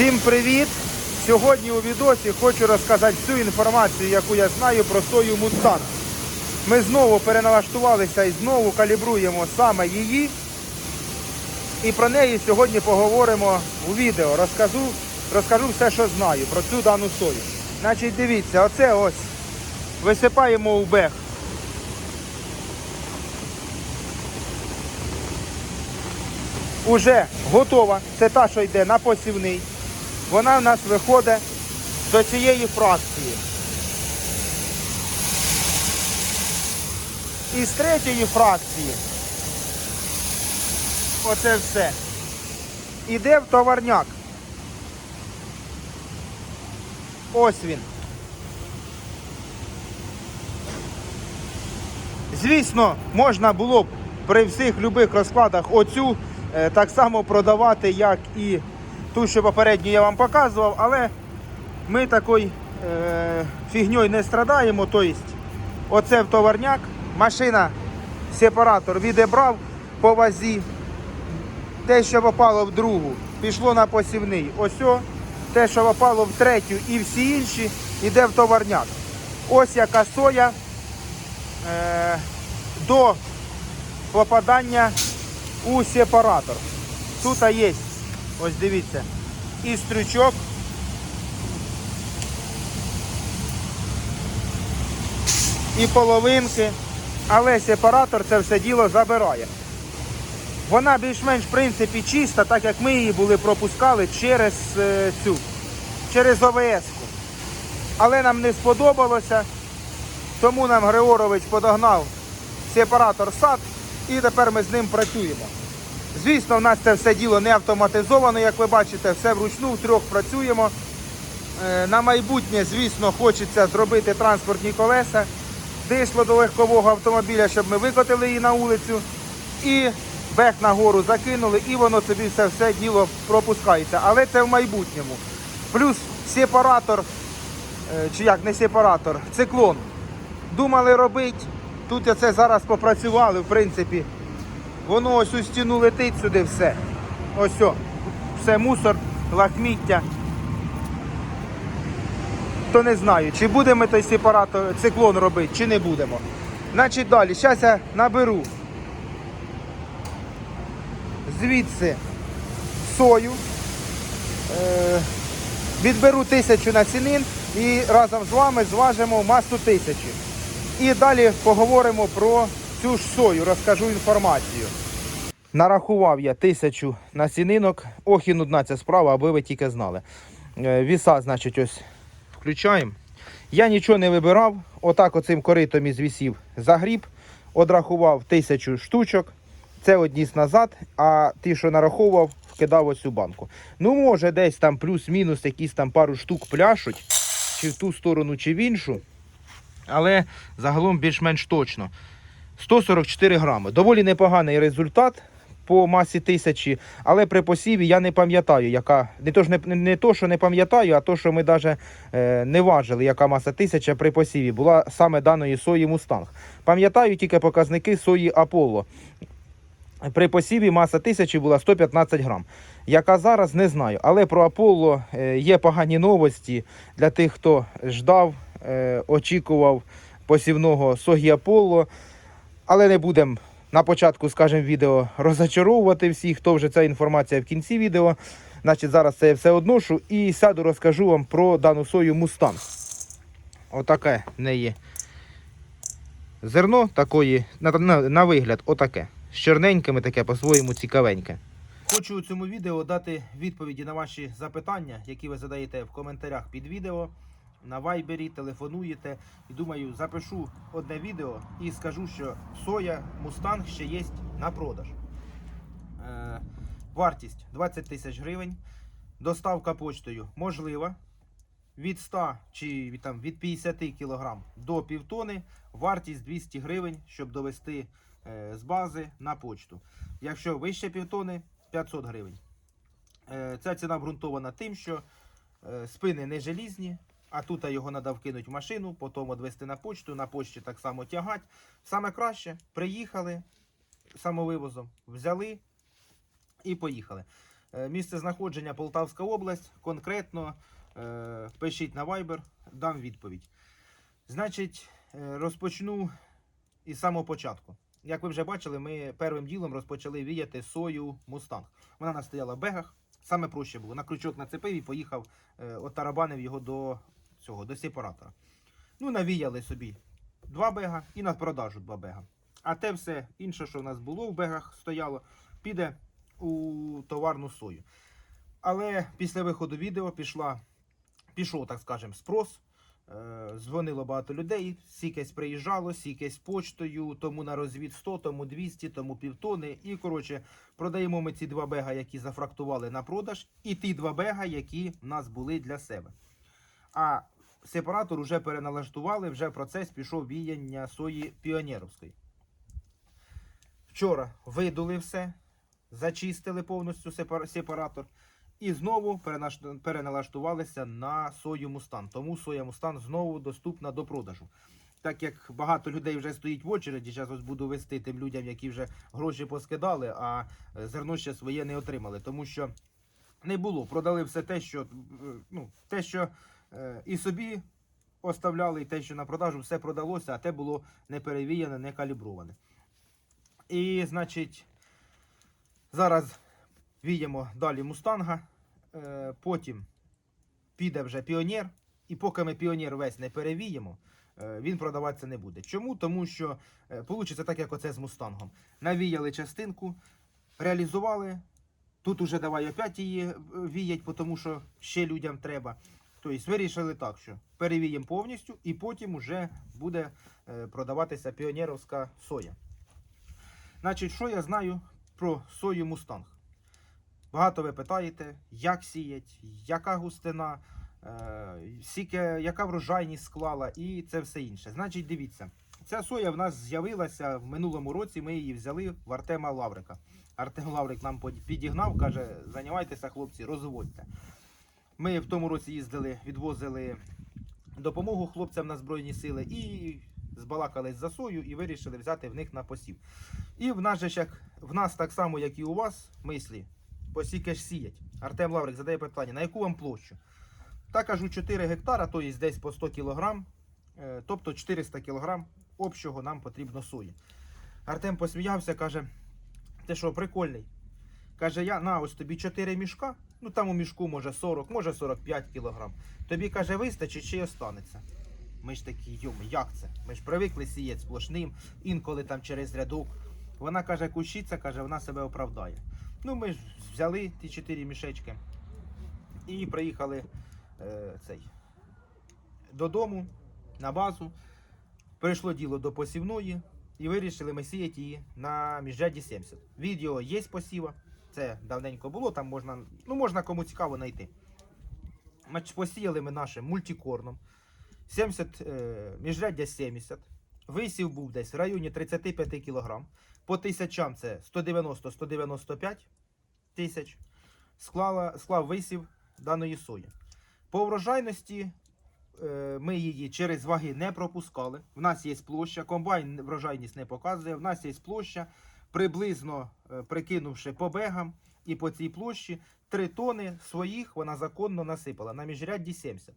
Всім привіт! Сьогодні у відосі хочу розказати всю інформацію, яку я знаю про сою Мустанг. Ми знову переналаштувалися і знову калібруємо саме її. І про неї сьогодні поговоримо у відео. Розкажу, розкажу все, що знаю про цю дану сою. Значить, дивіться, оце ось висипаємо у бех. Уже готова. Це та, що йде на посівний. Вона в нас виходить до цієї фракції. І з третьої фракції. Оце все. Іде в товарняк. Ось він. Звісно, можна було б при всіх любих розкладах оцю е, так само продавати, як і ту, що попередньо я вам показував, але ми такою е, фігньою не страдаємо. Тобто, оце товарняк, машина, сепаратор відібрав по вазі, те, що попало в другу, пішло на посівний. Ось о, те, що попало в третю і всі інші, йде в товарняк. Ось яка соя е, до попадання у сепаратор. Тут є, ось дивіться, і стрючок. І половинки, але сепаратор це все діло забирає. Вона більш-менш в принципі чиста, так як ми її були пропускали через е, цю, через ОВС. Але нам не сподобалося, тому нам Григорович подогнав сепаратор сад і тепер ми з ним працюємо. Звісно, в нас це все діло не автоматизовано, як ви бачите, все вручну, втрьох працюємо. Е, На майбутнє, звісно, хочеться зробити транспортні колеса. Дійшло до легкового автомобіля, щоб ми викотили її на вулицю. І бех нагору закинули, і воно собі все, все діло пропускається. Але це в майбутньому. Плюс сепаратор, е, чи як не сепаратор, циклон. Думали робити. Тут оце зараз попрацювали, в принципі. Воно ось у стіну летить сюди все. Ось о. Все мусор, лахміття. То не знаю, чи будемо той сепаратор, циклон робити, чи не будемо. Значить далі, зараз я наберу звідси сою, е, відберу тисячу насінин і разом з вами зважимо масу тисячі. І далі поговоримо про цю ж сою, розкажу інформацію. Нарахував я тисячу насінинок. Ох і нудна ця справа, аби ви тільки знали. Е, Віса, значить, ось включаємо. Я нічого не вибирав. Отак оцим коритом із вісів загріб, одрахував тисячу штучок. Це одніс назад, а ті, що нараховував, вкидав ось у банку. Ну, може, десь там плюс-мінус якісь там пару штук пляшуть, чи в ту сторону, чи в іншу. Але загалом більш-менш точно. 144 грами. Доволі непоганий результат по масі тисячі, але при посіві я не пам'ятаю, яка. Не то, не, не то, що не пам'ятаю, а то, що ми навіть е, не важили, яка маса тисяча при посіві була саме даної сої Мустанг. Пам'ятаю тільки показники сої Аполло. При посіві маса тисячі була 115 грам. Яка зараз, не знаю. Але про Аполло е, є погані новості для тих, хто ждав, е, очікував посівного сої Аполло. Але не будемо на початку, скажімо, відео розочаровувати всіх, хто вже ця інформація в кінці відео. Значить, зараз це я все одношу і сяду розкажу вам про дану сою Мустанг. Отаке в неї зерно такої, на, на, на вигляд, отаке. З чорненькими таке по-своєму цікавеньке. Хочу у цьому відео дати відповіді на ваші запитання, які ви задаєте в коментарях під відео. На вайбері телефонуєте. І думаю, запишу одне відео і скажу, що соя Мустанг ще є на продаж. Е, вартість 20 тисяч гривень. Доставка почтою можлива. Від 100 чи від, там, від 50 кг до півтони. Вартість 200 гривень, щоб довести е, з бази на почту. Якщо вище півтони, 500 гривень. Е, ця ціна обґрунтована тим, що е, спини не желізні, а тут його треба вкинути в машину, потім відвести на почту, на почті так само тягати. Саме краще приїхали самовивозом, взяли і поїхали. Е, Місце знаходження Полтавська область. Конкретно е, пишіть на Viber, дам відповідь. Значить, е, розпочну із самого початку. Як ви вже бачили, ми первим ділом розпочали віяти сою Мустанг. Вона нас стояла в бегах. Саме проще було. На крючок нацепив і поїхав, отарабанив його до цього, до сепаратора. Ну, навіяли собі два бега і на продажу два бега. А те все інше, що в нас було в бегах стояло, піде у товарну сою. Але після виходу відео пішла, пішов, так скажемо, спрос. Е, Дзвонило багато людей, сікесь приїжджало, сікесь почтою, тому на розвід 100, тому 200, тому півтони. І коротше, продаємо ми ці два бега, які зафрактували на продаж, і ті два бега, які в нас були для себе. А сепаратор вже переналаштували, вже процес пішов віяння сої піонерівської. Вчора видули все, зачистили повністю сепаратор. І знову переналаштувалися на сою Мустан. Тому соя Мустан знову доступна до продажу. Так як багато людей вже стоїть в очереді, зараз ось буду вести тим людям, які вже гроші поскидали, а е, зерно ще своє не отримали. Тому що не було. Продали все те, що, е, ну, те, що і собі оставляли, і те, що на продажу, все продалося, а те було не перевіяне, не каліброване. І, значить, зараз віємо далі мустанга, е, потім піде вже піонер, і поки ми піонер весь не перевіємо, е, він продаватися не буде. Чому? Тому що е, вийде так, як оце з мустангом. Навіяли частинку, реалізували. Тут уже давай опять її е, віять, тому що ще людям треба. Тобто вирішили так, що перевіємо повністю і потім вже буде е, продаватися піонерівська соя. Значить, що я знаю про сою мустанг? Багато ви питаєте, як сіять, яка густина, е, скільки, яка врожайність склала і це все інше. Значить, дивіться, ця соя в нас з'явилася в минулому році. Ми її взяли в Артема Лаврика. Артем Лаврик нам підігнав, каже: займайтеся, хлопці, розводьте. Ми в тому році їздили, відвозили допомогу хлопцям на Збройні сили і збалакались за сою і вирішили взяти в них на посів. І в нас же як в нас так само, як і у вас, мислі, посіки ж сіять. Артем Лаврик задає питання, на яку вам площу? Та кажу 4 гектара, то є десь по 100 кілограм, е, тобто 400 кілограм общого нам потрібно сої. Артем посміявся, каже: ти що, прикольний? Каже, я на ось тобі 4 мішка, ну там у мішку може 40, може 45 кілограм. Тобі каже, вистачить чи останеться. Ми ж такі, йому, як це? Ми ж привикли сіяти сплошним, інколи там через рядок. Вона каже, кущиця, каже, вона себе оправдає. Ну, ми ж взяли ті 4 мішечки і приїхали е, цей, додому на базу. Прийшло діло до посівної і вирішили ми сіяти її на міжряді 70. Відео є з посіва. Це давненько було, там можна, ну можна кому цікаво знайти. Посіяли ми нашим мультикорном. 70, е, міжряддя 70. Висів був десь в районі 35 кг. По тисячам це 190-195 тисяч. Склала, склав висів даної сої. По врожайності е, ми її через ваги не пропускали. В нас є площа, комбайн врожайність не показує. В нас є площа, приблизно е, прикинувши по бегам і по цій площі, 3 тони своїх вона законно насипала на міжрядді 70.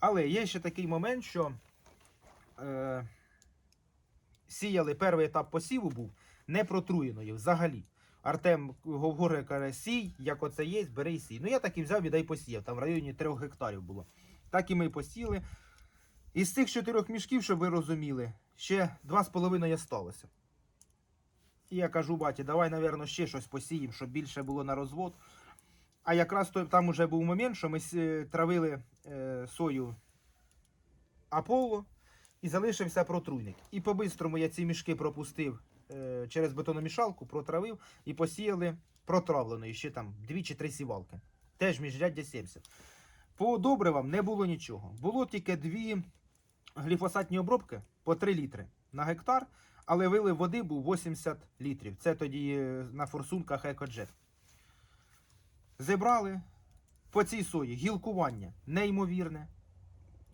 Але є ще такий момент, що е, сіяли перший етап посіву був не протруєною взагалі. Артем говорить, каже, сій, як оце є, бери і сій. Ну я так і взяв і дай посіяв, там в районі 3 гектарів було. Так і ми посіяли. Із цих чотирьох мішків, щоб ви розуміли, ще 2,5 сталося. І я кажу, баті, давай, напевно, ще щось посіємо, щоб більше було на розвод. А якраз там уже був момент, що ми травили е, сою Аполло і залишився протруйник. І по-бистрому я ці мішки пропустив е, через бетономішалку, протравив і посіяли протравленої ще там дві чи три сівалки. Теж міжряддя 70. По добривам не було нічого. Було тільки дві гліфосатні обробки по 3 літри на гектар, але вилив води був 80 літрів. Це тоді е, на форсунках Екоджет. Зібрали по цій сої гілкування неймовірне.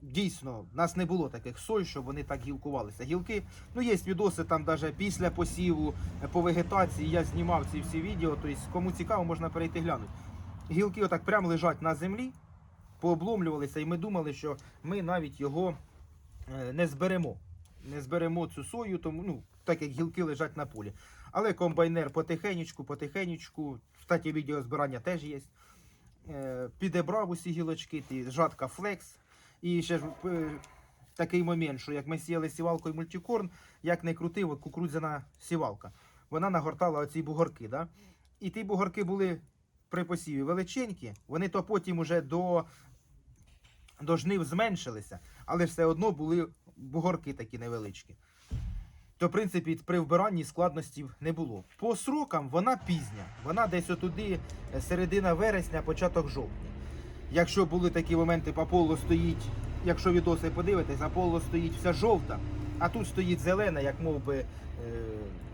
Дійсно, в нас не було таких сой, щоб вони так гілкувалися. Гілки, ну є відоси там навіть після посіву е, по вегетації. Я знімав ці всі відео. Тобто, кому цікаво, можна перейти глянути. гілки отак прямо лежать на землі, пообломлювалися, і ми думали, що ми навіть його е, не зберемо. Не зберемо цю сою, тому ну, так як гілки лежать на полі. Але комбайнер потихенечку, потихенечку, кстати, відео збирання теж є. Е, підібрав усі гілочки, жатка флекс. І ще ж е, такий момент, що як ми сіяли сівалкою мультикорн, як не крутив, кукурудзяна сівалка. Вона нагортала оці бугорки. Да? І ті бугорки були при посіві величенькі, вони то потім уже до, до жнив зменшилися, але все одно були бугорки такі невеличкі. То, в принципі, при вбиранні складностей не було. По срокам вона пізня. Вона десь отуди е, середина вересня, початок жовтня. Якщо були такі моменти, Аполло стоїть, якщо відоси подивитесь, Аполло стоїть вся жовта, а тут стоїть зелена, як мов би, е,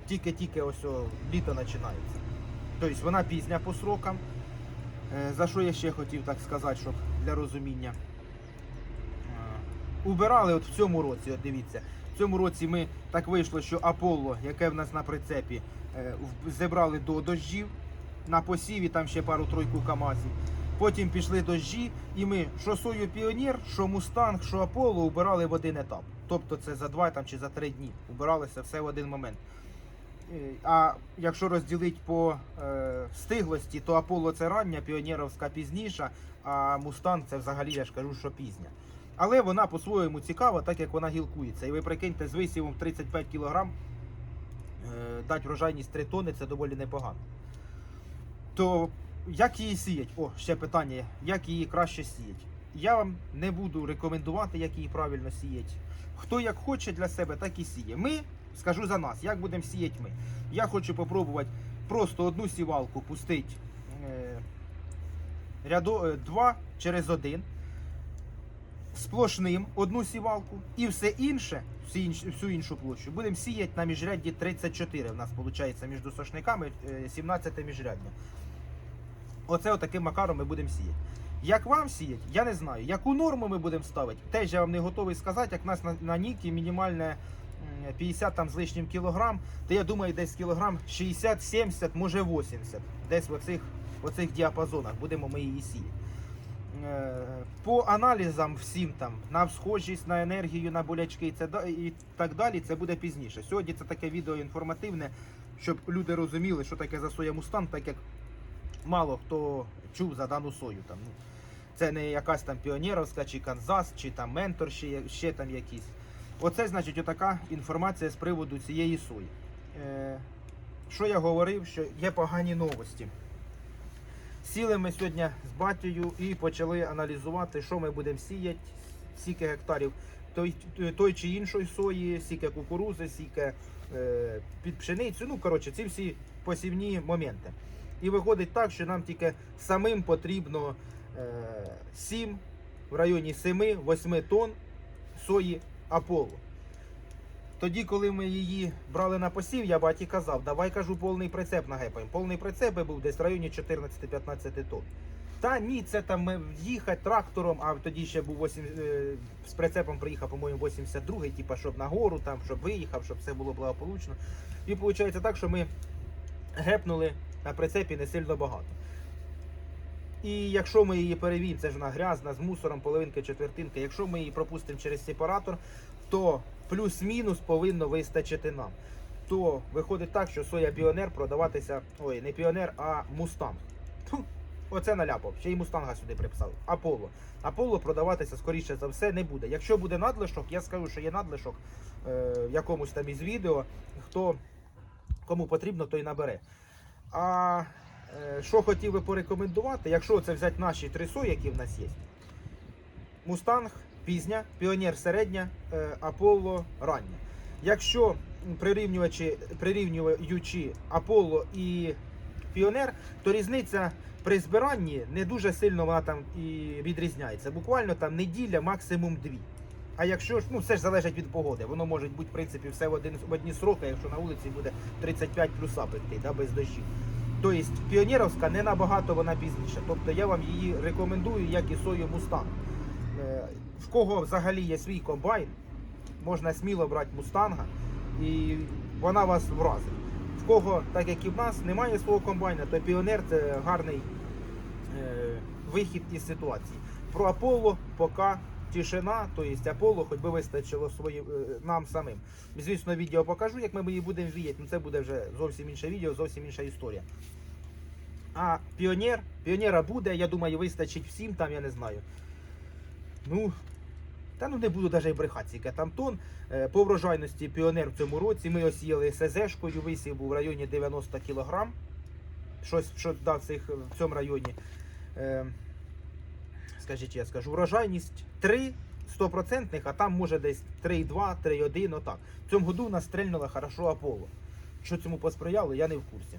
тільки-тільки ось о, літо починається. Тобто вона пізня по срокам. Е, За що я ще хотів так сказати, щоб для розуміння. Убирали от в цьому році, от дивіться. В цьому році ми так вийшло, що Аполло, яке в нас на прицепі, е, зібрали до дощів. На посіві там ще пару-тройку камазів. Потім пішли дощі, і ми що сою піонер, що мустанг, що Аполло убирали в один етап. Тобто це за два там, чи за три дні. Убиралося все в один момент. Е, А якщо розділити по е, стиглості, то Аполло це рання, піонерівська пізніша, а Мустанг це взагалі я ж кажу, що пізня. Але вона по-своєму цікава, так як вона гілкується. І ви прикиньте, з висівом 35 кг дати врожайність 3 тонни це доволі непогано. То як її сіять? О, ще питання, як її краще сіять? Я вам не буду рекомендувати, як її правильно сіять. Хто як хоче для себе, так і сіє. Ми, скажу за нас, як будемо сіяти ми. Я хочу попробувати просто одну сівалку пустити е, е, два через один. Сплошним одну сівалку і все інше, всю іншу площу, будемо сіяти на міжрядді 34. У нас виходить між сошниками е, 17 міжряддя. Оце отаким макаром ми будемо сіяти. Як вам сіять, я не знаю. Яку норму ми будемо ставити, теж я вам не готовий сказати, як в нас на, на Нікі мінімальне 50 там з лишнім кілограм, то я думаю, десь кілограм 60-70, може 80. Десь в оцих, в оцих діапазонах будемо ми її сіяти. Е, По аналізам всім там на схожість, на енергію, на болячки і, це, і так далі, це буде пізніше. Сьогодні це таке відео інформативне, щоб люди розуміли, що таке за соя мустан, так як мало хто чув за дану сою. Там, ну, це не якась там піонерівська, чи Канзас, чи там ментор, ще, ще там якісь. Оце значить отака інформація з приводу цієї сої. Е, що я говорив, що є погані новості. Сіли ми сьогодні з батькою і почали аналізувати, що ми будемо сіяти, скільки гектарів той, той чи іншої сої, скільки кукурузи, скільки е, під пшеницю. Ну, коротше, ці всі посівні моменти. І виходить так, що нам тільки самим потрібно е, 7, в районі 7-8 тонн сої Аполло. Тоді, коли ми її брали на посів, я баті казав, давай кажу, повний прицеп нагепаємо. Повний прицеп був десь в районі 14-15 тонн. Та ні, це там їхати трактором, а тоді ще був 8, е, з прицепом приїхав, по-моєму, 82-й, типа, щоб на гору, там, щоб виїхав, щоб все було благополучно. І виходить так, що ми гепнули на прицепі не сильно багато. І якщо ми її перевіємо, це ж вона грязна з мусором, половинки, четвертинки. Якщо ми її пропустимо через сепаратор, то плюс-мінус повинно вистачити нам. То виходить так, що соя піонер продаватися. Ой, не піонер, а мустанг. Оце наляпав. Ще й мустанга сюди приписав. Аполло. Аполло продаватися, скоріше за все, не буде. Якщо буде надлишок, я скажу, що є надлишок е, в якомусь там із відео. Хто кому потрібно, той набере. А е, що хотів би порекомендувати, якщо це взяти наші три сої, які в нас є. Мустанг пізня, Піонер середня, е, Аполло рання. Якщо прирівнюючи, прирівнюючи Аполло і Піонер, то різниця при збиранні не дуже сильно вона там і відрізняється. Буквально там неділя, максимум дві. А якщо ж, ну все ж залежить від погоди, воно може бути в принципі все в, один, в одні сроки, якщо на вулиці буде 35 плюса пекти, да, без дощів. Тобто піонерівська не набагато вона пізніше. Тобто я вам її рекомендую, як і сою мустанг. В кого взагалі є свій комбайн, можна сміло брати мустанга і вона вас вразить. В кого, так як і в нас, немає свого комбайна, то піонер це гарний, е, вихід із ситуації. Про Аполло поки тишина, тобто Аполло, хоч би вистачило своїм е, нам самим. Звісно, відео покажу, як ми її будемо віяти, ну це буде вже зовсім інше відео, зовсім інша історія. А піонер, піонера буде, я думаю, вистачить всім, там я не знаю. Ну, та ну не буду навіть брехати, скільки там тон. Е, По врожайності піонер в цьому році ми осіяли СЗшкою, висів був в районі 90 кг. Щось що дав цих в цьому районі. Е, скажіть, я скажу, врожайність 3 100%, а там може десь 3,2, 3,1, отак. В цьому году у нас стрельнуло хорошо Аполло. Що цьому посприяло, я не в курсі.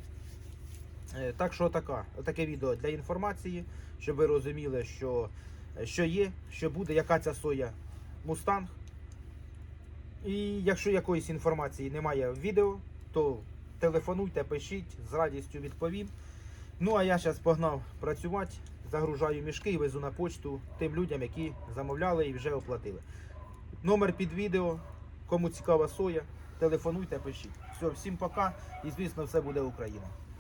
Е, Так що така, таке відео для інформації, щоб ви розуміли, що, що є, що буде, яка ця соя Мустанг. І якщо якоїсь інформації немає в відео, то телефонуйте, пишіть, з радістю відповім. Ну а я зараз погнав працювати, загружаю мішки і везу на почту тим людям, які замовляли і вже оплатили. Номер під відео, кому цікава соя, телефонуйте, пишіть. Все, всім пока і звісно, все буде Україна.